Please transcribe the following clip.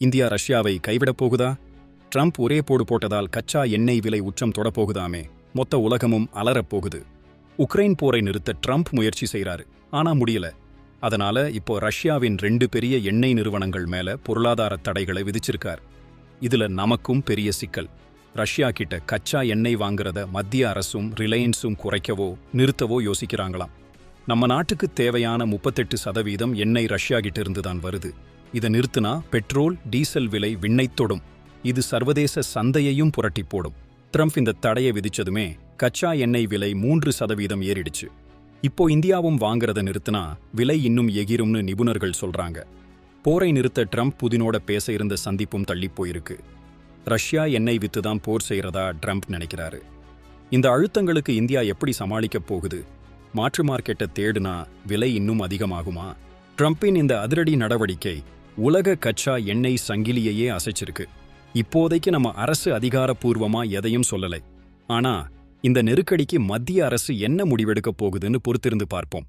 India ரஷ்யாவை கைவிடப் போகுதா? Trump ஒரே போடு போட்டதால் கச்சா எண்ணெய் விலை உச்சம் தொடப்போகுதாமே மொத்த உலகமும் அலறப் போகுது. உக்ரைன் போரை நிறுத்த ட்ரம்ப் முயற்சி செய்கிறாரு ஆனா முடியல. அதனால இப்போ ரஷ்யாவின் ரெண்டு பெரிய எண்ணெய் நிறுவனங்கள் மேல பொருளாதார தடைகளை விதிச்சிருக்கார். இதுல நமக்கும் பெரிய சிக்கல். ரஷ்யா கிட்ட கச்சா எண்ணெய் வாங்குறத மத்திய அரசும் ரிலையன்ஸும் குறைக்கவோ நிறுத்தவோ யோசிக்கிறாங்களாம். நம்ம நாட்டுக்கு தேவையான முப்பத்தெட்டு சதவீதம் எண்ணெய் ரஷ்யா கிட்ட இருந்து தான் வருது. இதை நிறுத்தினா பெட்ரோல் டீசல் விலை விண்ணைத்தொடும் இது சர்வதேச சந்தையையும் புரட்டி போடும். ட்ரம்ப் இந்த தடையை விதிச்சதுமே கச்சா எண்ணெய் விலை மூன்று சதவீதம் ஏறிடுச்சு. இப்போ இந்தியாவும் வாங்குறத நிறுத்தினா விலை இன்னும் எகிரும்னு நிபுணர்கள் சொல்றாங்க. போரை நிறுத்த ட்ரம்ப் புதினோட பேச இருந்த சந்திப்பும் தள்ளிப் போயிருக்கு. ரஷ்யா எண்ணெய் வித்து தான் போர் செய்யறதா ட்ரம்ப் நினைக்கிறாரு. இந்த அழுத்தங்களுக்கு இந்தியா எப்படி சமாளிக்கப் போகுது? மாற்று மார்க்கெட்டை தேடுனா விலை இன்னும் அதிகமாகுமா? ட்ரம்பின் இந்த அதிரடி நடவடிக்கை உலக கச்சா எண்ணெய் சங்கிலியையே அசைச்சிருக்கு. இப்போதைக்கு நம்ம அரசு அதிகாரப்பூர்வமா எதையும் சொல்லலை. ஆனா இந்த நெருக்கடிக்கு மத்திய அரசு என்ன முடிவெடுக்கப் போகுதுன்னு பொறுத்திருந்து பார்ப்போம்.